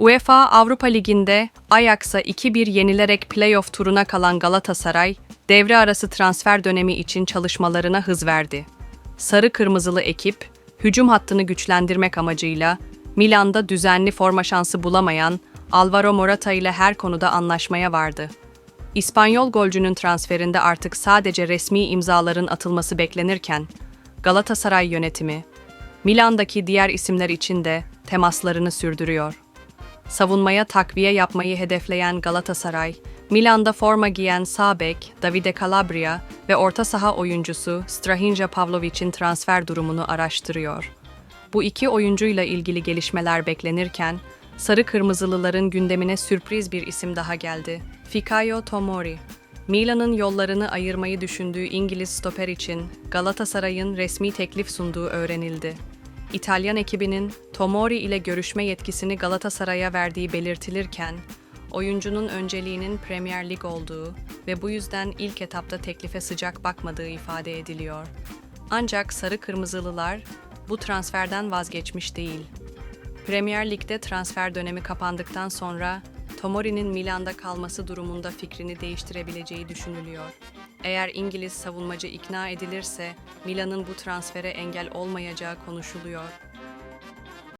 UEFA Avrupa Ligi'nde Ajax'a 2-1 yenilerek playoff turuna kalan Galatasaray, devre arası transfer dönemi için çalışmalarına hız verdi. Sarı kırmızılı ekip, hücum hattını güçlendirmek amacıyla Milan'da düzenli forma şansı bulamayan Alvaro Morata ile her konuda anlaşmaya vardı. İspanyol golcünün transferinde artık sadece resmi imzaların atılması beklenirken, Galatasaray yönetimi, Milan'daki diğer isimler için de temaslarını sürdürüyor. Savunmaya takviye yapmayı hedefleyen Galatasaray, Milan'da forma giyen sağ bek Davide Calabria ve orta saha oyuncusu Strahinja Pavlovic'in transfer durumunu araştırıyor. Bu iki oyuncuyla ilgili gelişmeler beklenirken, Sarı Kırmızılıların gündemine sürpriz bir isim daha geldi. Fikayo Tomori. Milan'ın yollarını ayırmayı düşündüğü İngiliz stoper için Galatasaray'ın resmi teklif sunduğu öğrenildi. İtalyan ekibinin Tomori ile görüşme yetkisini Galatasaray'a verdiği belirtilirken, oyuncunun önceliğinin Premier Lig olduğu ve bu yüzden ilk etapta teklife sıcak bakmadığı ifade ediliyor. Ancak Sarı Kırmızılılar bu transferden vazgeçmiş değil. Premier Lig'de transfer dönemi kapandıktan sonra Tomori'nin Milan'da kalması durumunda fikrini değiştirebileceği düşünülüyor. Eğer İngiliz savunmacı ikna edilirse Milan'ın bu transfere engel olmayacağı konuşuluyor.